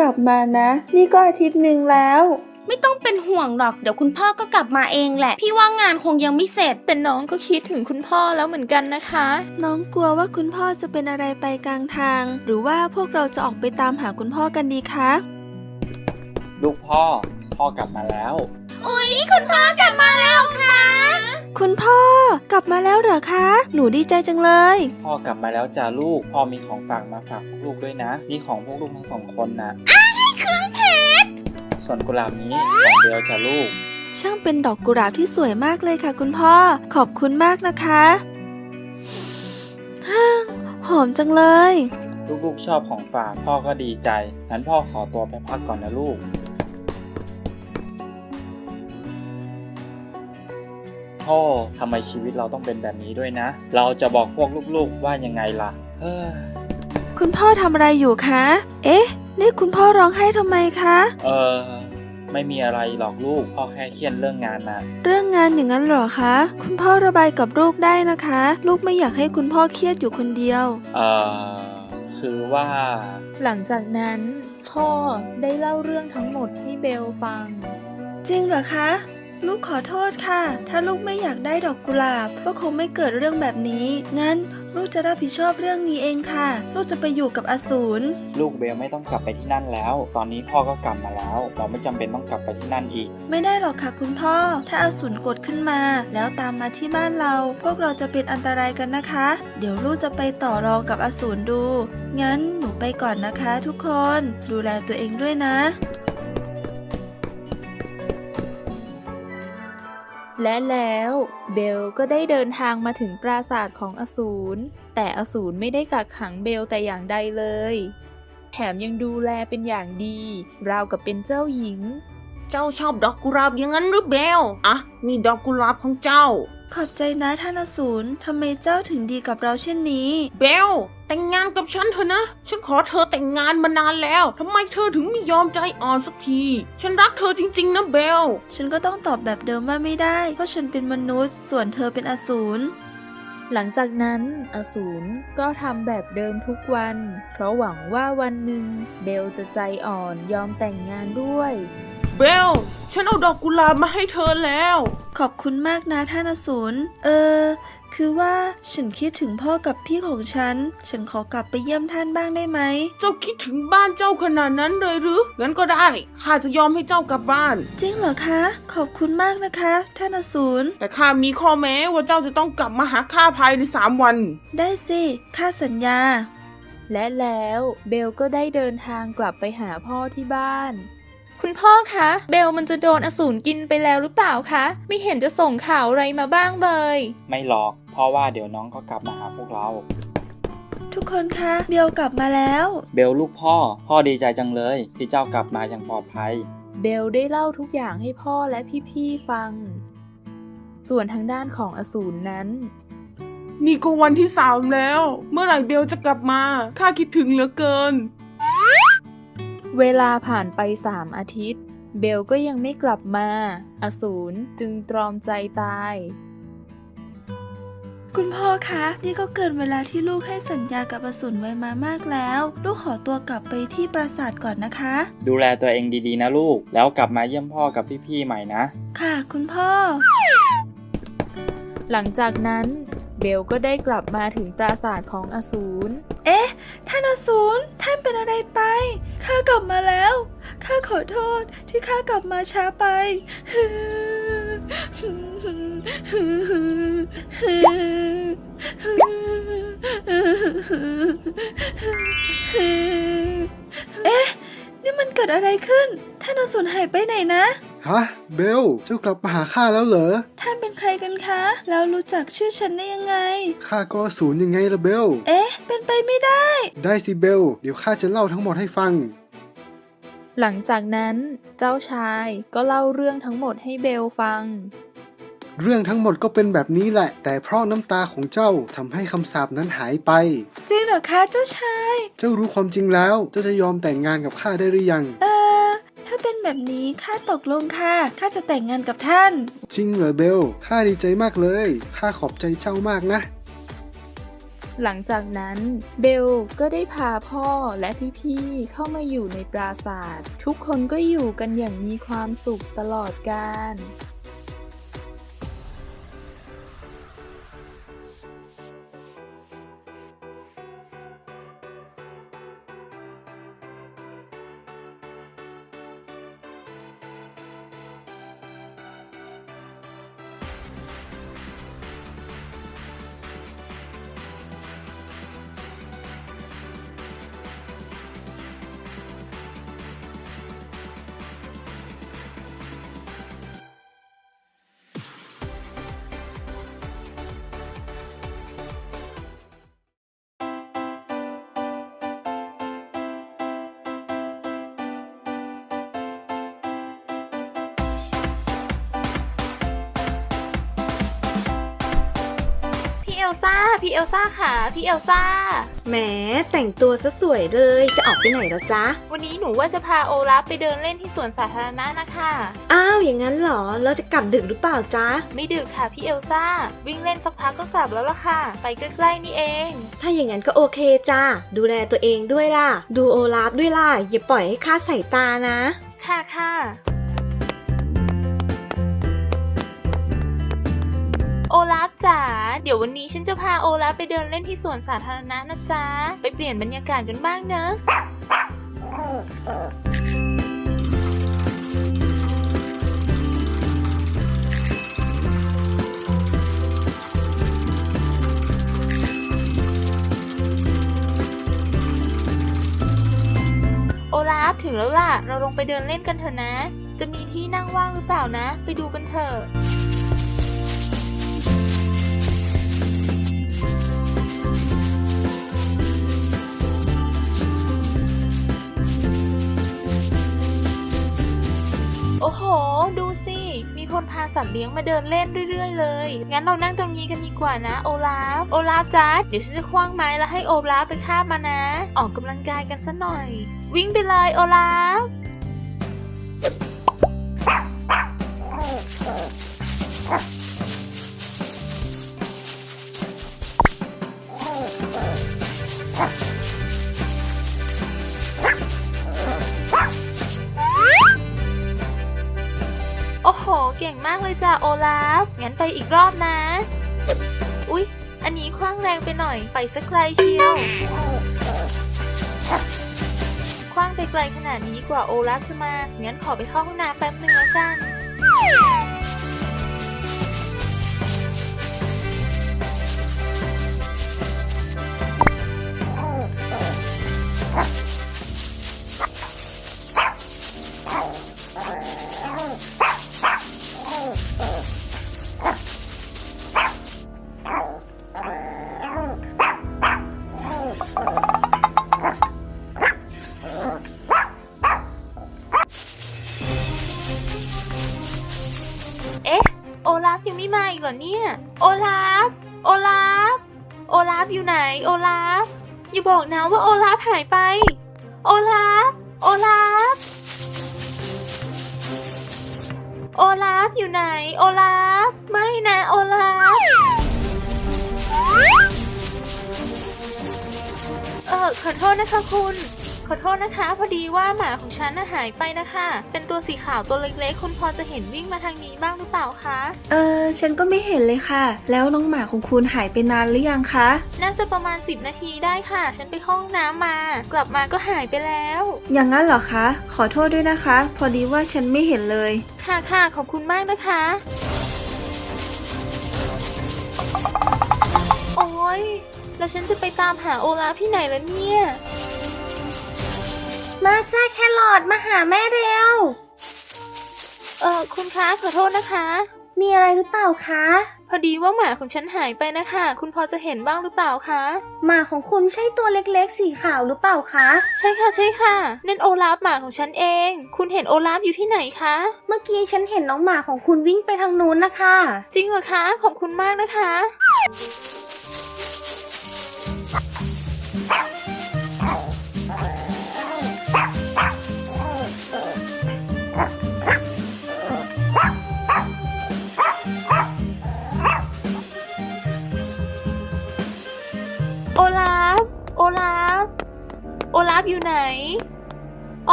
กลับมานะ นี่ก็อาทิตย์หนึ่งแล้ว ไม่ต้องเป็นห่วงหรอก เดี๋ยวคุณพ่อก็กลับมาเองแหละ พี่ว่างานคงยังไม่เสร็จ แต่น้องก็คิดถึงคุณพ่อแล้วเหมือนกันนะคะ น้องกลัวว่าคุณพ่อจะเป็นอะไรไปกลางทาง หรือว่าพวกเราจะออกไปตามหาคุณพ่อกันดีคะลูกพ่อ พ่อกลับมาแล้ว อุ๊ย คุณพ่อกลับมาแล้วค่ะคุณพ่อ กลับมาแล้วเหรอคะ หนูดีใจจังเลย พ่อกลับมาแล้วจ้าลูก พ่อมีของฝากมาฝากพวกลูกด้วยนะ นี่ของพวกลูกทั้งสองคนนะเครื่องเพชรส่วนกุหลาบนี้ของเบลจ้าลูก ช่างเป็นดอกกุหลาบที่สวยมากเลยค่ะคุณพ่อ ขอบคุณมากนะคะฮ่าหอมจังเลย ลูกๆชอบของฝากพ่อก็ดีใจ งั้นพ่อขอตัวไปพักก่อนนะลูก โธ่ทำไมชีวิตเราต้องเป็นแบบนี้ด้วยนะ เราจะบอกพวกลูกๆว่ายังไงล่ะ เฮ้ยคุณพ่อทำอะไรอยู่คะ เอ๊ะ นี่คุณพ่อร้องไห้ทำไมคะ เออไม่มีอะไรหรอกลูก พ่อแค่เครียดเรื่องงานนะเรื่องงานอย่างนั้นเหรอคะ คุณพ่อระบายกับลูกได้นะคะ ลูกไม่อยากให้คุณพ่อเครียดอยู่คนเดียว เออคือว่า หลังจากนั้น พ่อได้เล่าเรื่องทั้งหมดให้เบลฟัง จริงเหรอคะ ลูกขอโทษค่ะ ถ้าลูกไม่อยากได้ดอกกุหลาบ ก็คงไม่เกิดเรื่องแบบนี้ งั้นลูกจะรับผิดชอบเรื่องนี้เองค่ะ ลูกจะไปอยู่กับอสูร ลูกเบลไม่ต้องกลับไปที่นั่นแล้ว ตอนนี้พ่อก็กลับมาแล้ว เราไม่จำเป็นต้องกลับไปที่นั่นอีก ไม่ได้หรอกค่ะคุณพ่อ ถ้าอสูรกดขึ้นมา แล้วตามมาที่บ้านเรา พวกเราจะเป็นอันตรายกันนะคะ เดี๋ยวลูกจะไปต่อรองกับอสูรดู งั้นหนูไปก่อนนะคะ ทุกคน ดูแลตัวเองด้วยนะ และแล้วเบลก็ได้เดินทางมาถึงปราสาทของอสูร แต่อสูรไม่ได้กักขังเบลแต่อย่างใดเลย แถมยังดูแลเป็นอย่างดี ราวกับเป็นเจ้าหญิง เจ้าชอบดอกกุหลาบอย่างนั้นหรือเบลอะนี่ดอกกุหลาบของเจ้า ขอบใจนะท่านอสูรทำไมเจ้าถึงดีกับเราเช่นนี้ เบล แต่งงานกับฉันเถอะนะ ฉันขอเธอแต่งงานมานานแล้วทำไมเธอถึงไม่ยอมใจอ่อนสักที ฉันรักเธอจริงๆนะเบล ฉันก็ต้องตอบแบบเดิมว่าไม่ได้ เพราะฉันเป็นมนุษย์ ส่วนเธอเป็นอสูรหลังจากนั้นอสูรก็ทำแบบเดิมทุกวัน เพราะหวังว่าวันหนึ่งเบลจะใจอ่อนยอมแต่งงานด้วย เบล ฉันเอาดอกกุหลาบมาให้เธอแล้ว ขอบคุณมากนะท่านอสูรเออ คือว่าฉันคิดถึงพ่อกับพี่ของฉัน ฉันขอกลับไปเยี่ยมท่านบ้างได้ไหม เจ้าคิดถึงบ้านเจ้าขนาดนั้นเลยหรือ งั้นก็ได้ ข้าจะยอมให้เจ้ากลับบ้าน จริงเหรอคะ ขอบคุณมากนะคะ ท่านอสูร แต่ข้ามีข้อแม้ว่าเจ้าจะต้องกลับมาหาข้าภายในสามวัน ได้สิ ข้าสัญญา และแล้วเบลก็ได้เดินทางกลับไปหาพ่อที่บ้าน คุณพ่อคะ เบลมันจะโดนอสูรกินไปแล้วหรือเปล่าคะ ไม่เห็นจะส่งข่าวอะไรมาบ้างเลย ไม่หรอกเพราะว่าเดี๋ยวน้องก็กลับมาหาพวกเรา ทุกคนคะเบลกลับมาแล้ว เบลลูกพ่อ พ่อดีใจจังเลย ที่เจ้ากลับมาอย่างปลอดภัย เบลได้เล่าทุกอย่างให้พ่อและพี่ๆฟัง ส่วนทางด้านของอสูรนั้น นี่ก็วันที่สามแล้ว เมื่อไหร่เบลจะกลับมาข้าคิดถึงเหลือเกิน เวลาผ่านไปสามอาทิตย์ เบลก็ยังไม่กลับมา อสูรจึงตรอมใจตาย คุณพ่อคะ นี่ก็เกินเวลาที่ลูกให้สัญญากับอสูรไว้มามากแล้ว ลูกขอตัวกลับไปที่ปราสาทก่อนนะคะ ดูแลตัวเองดีๆนะลูก แล้วกลับมาเยี่ยมพ่อกับพี่ๆใหม่นะ ค่ะ คุณพ่อ หลังจากนั้น เบลก็ได้กลับมาถึงปราสาทของอสูร เอ๊ะ ท่านอสูรท่านเป็นอะไรไป ข้ากลับมาแล้ว ข้าขอโทษที่ข้ากลับมาช้าไปเอ๊ะ นี่มันเกิดอะไรขึ้น ท่านอสูรหายไปไหนนะ ฮะเบลเจ้ากลับมาหาข้าแล้วเหรอ ท่านเป็นใครกันคะ แล้วรู้จักชื่อฉันได้ยังไง ข้าก็ศูนย์ยังไงละเบล เอ๊ะ เป็นไปไม่ได้ ได้สิเบล เดี๋ยวข้าจะเล่าทั้งหมดให้ฟัง หลังจากนั้นเจ้าชายก็เล่าเรื่องทั้งหมดให้เบลฟัง เรื่องทั้งหมดก็เป็นแบบนี้แหละ แต่เพราะน้ำตาของเจ้าทำให้คำสาปนั้นหายไป จริงเหรอคะเจ้าชาย เจ้ารู้ความจริงแล้ว เจ้าจะยอมแต่งงานกับข้าได้หรือยัง เออถ้าเป็น แบบนี้ข้าตกลงค่ะข้าจะแต่งงานกับท่าน จริงเหรอเบลข้าดีใจมากเลยข้าขอบใจเจ้ามากนะ หลังจากนั้นเบลก็ได้พาพ่อและพี่ๆเข้ามาอยู่ในปราสาท ทุกคนก็อยู่กันอย่างมีความสุขตลอดกาล ลซ่า พี่เอลซ่าค่ะ พี่เอลซ่า แหมแต่งตัวซะสวยเลย จะออกไปไหนแล้วจ๊ะ วันนี้หนูว่าจะพาโอลาฟไปเดินเล่นที่สวนสาธารณะนะคะ อ้าว อย่างนั้นเหรอแล้วจะกลับดึกหรือเปล่าจ๊ะ ไม่ดึกค่ะพี่เอลซ่า วิ่งเล่นสักพักก็กลับแล้วล่ะค่ะ ไปใกล้ๆนี่เอง ถ้าอย่างนั้นก็โอเคจ้า ดูแลตัวเองด้วยล่ะ ดูโอลาฟด้วยล่ะ อย่าปล่อยให้คลาดสายตานะ ค่ะค่ะ โอลาฟจ๋า เดี๋ยววันนี้ฉันจะพาโอลาฟไปเดินเล่นที่สวนสาธารณะนะจ๊ะ ไปเปลี่ยนบรรยากาศกันบ้างเนอะโอลาฟถึงแล้วล่ะ เราลงไปเดินเล่นกันเถอะนะ จะมีที่นั่งว่างหรือเปล่านะ ไปดูกันเถอะ โอ้โห ดูสิ มีคนพาสัตว์เลี้ยงมาเดินเล่นเรื่อยๆเลย งั้นเรานั่งตรงนี้กันดีกว่านะ โอลาฟ โอลาฟจัดเดี๋ยวฉันจะคว้างไม้แล้วให้โอลาฟไปคามานะ ออกกำลังกายกันสัหน่อย วิ่งไปเลยโอลาฟ เก่งมากเลยจ้ะโอลาฟ งั้นไปอีกรอบนะ อุ๊ย อันนี้คว้างแรงไปหน่อย ไปสักไกลเชียว คว้างไปไกลขนาดนี้กว่าโอลาฟจะมา งั้นขอไปเข้าห้องน้ำแป๊บหนึ่งแล้วกัน ลาฟยังไม่มาอีกเหรอเนี่ย โอลาฟ โอลาฟ โอลาฟอยู่ไหน โอลาฟ อย่าบอกนะว่าโอลาฟหายไป โอลาฟ โอลาฟ โอลาฟอยู่ไหน โอลาฟ ไม่นะ โอลาฟ เออขอโทษนะคะคุณ อโทษนะคะ พอดีว่าหมาของฉันน่ะหายไปนะคะ เป็นตัวสีขาวตัวเล็กๆ คุณพอจะเห็นวิ่งมาทางนี้บ้างหรือเปล่าคะ เออฉันก็ไม่เห็นเลยค่ะ แล้วน้องหมาของคุณหายไปนานหรือยังคะ น่าจะประมาณ 10 นาทีได้ค่ะ ฉันไปเข้าห้องน้ำมา กลับมาก็หายไปแล้ว อย่างนั้นเหรอคะ ขอโทษด้วยนะคะ พอดีว่าฉันไม่เห็นเลย ค่ะค่ะขอบคุณมากนะคะโอ้ยแล้วฉันจะไปตามหาโอลาฟที่ไหนล่ะเนี่ย มาจ้าแครอทมาหาแม่เร็ว เออคุณคะขอโทษนะคะ มีอะไรหรือเปล่าคะ พอดีว่าหมาของฉันหายไปนะคะ คุณพอจะเห็นบ้างหรือเปล่าคะ หมาของคุณใช่ตัวเล็กๆ สีขาวหรือเปล่าคะ ใช่ค่ะใช่ค่ะนั่นโอลาฟหมาของฉันเอง คุณเห็นโอลาฟอยู่ที่ไหนคะ เมื่อกี้ฉันเห็นน้องหมาของคุณวิ่งไปทางนู้นนะคะ จริงเหรอคะ ขอบคุณมากนะคะ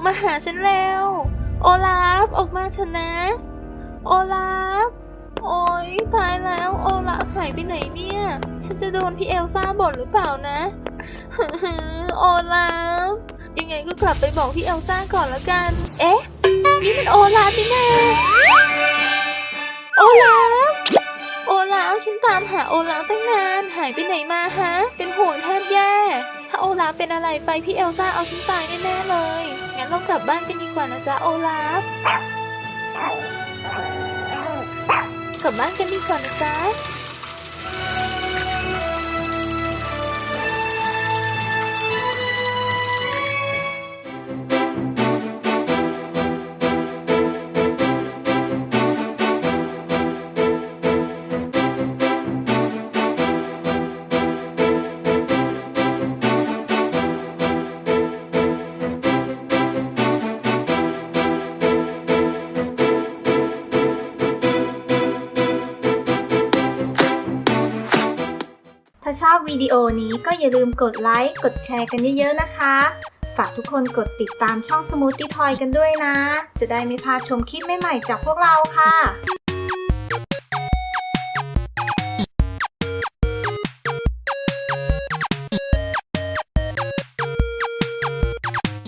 อกมาหาฉันแล้ว โอลาฟออกมาเถอะนะ โอลาฟ โอ๊ยตายแล้ว โอลาฟหายไปไหนเนี่ย ฉันจะโดนพี่เอลซ่าบ่นหรือเปล่านะโอลาฟ ยังไงก็กลับไปบอกพี่เอลซ่าก่อนละกัน เอ๊ะ นี่มันโอลาฟนี่นาโอลาฟ โอลาฟฉันตามหาโอลาฟตั้งนาน หายไปไหนมาฮะ เป็นห่วงแทบแย่ ถ้าโอลาฟเป็นอะไรไปพี่เอลซ่าเอาฉันตายแน่ๆเลย งั้นเรากลับบ้านกันดีกว่านะจ๊ะโอลาฟ กลับบ้านกันดีกว่านะจ๊ะาชอบวิดีโอนี้ก็อย่าลืมกดไลค์ กดแชร์กันเยอะๆนะคะ ฝากทุกคนกดติดตามช่อง Smoothie Toy กันด้วยนะ จะได้ไม่พลาดชมคลิปใหม่ๆจากพวกเราค่ะ